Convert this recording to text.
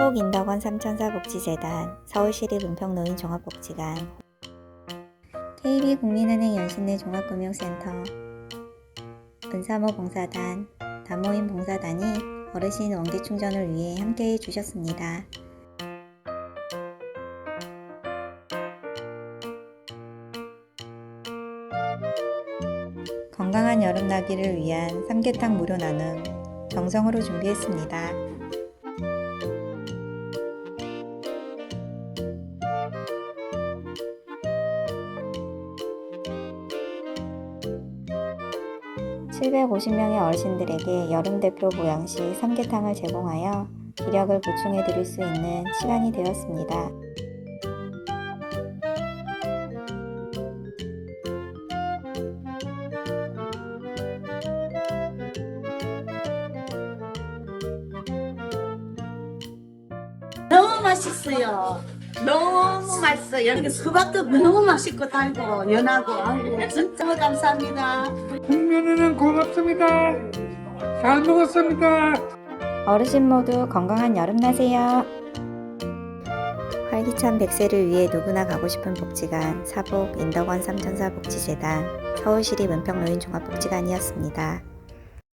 사복인덕원 삼천사 복지재단 서울시립 은평노인 종합복지관 KB국민은행 연신내 종합금융센터 은사모 봉사단 다모임 봉사단이 어르신 원기 충전을 위해 함께해 주셨습니다. 건강한 여름 나기를 위한 삼계탕 무료 나눔 정성으로 준비했습니다. (750명의) 어르신들에게 여름 대표 보양식 삼계탕을 제공하여 기력을 보충해 드릴 수 있는 시간이 되었습니다. 너무 맛있어요. 너무 맛있어요. 여기 수박도 너무 맛있고 달고 연하고 아이고, 진짜 감사합니다. 국민은행 고맙습니다. 잘 먹었습니다. 어르신 모두 건강한 여름 나세요. 활기찬 100세를 위해 누구나 가고 싶은 복지관 사복 인덕원 삼천사 복지재단 서울시립 은평노인 종합복지관이었습니다.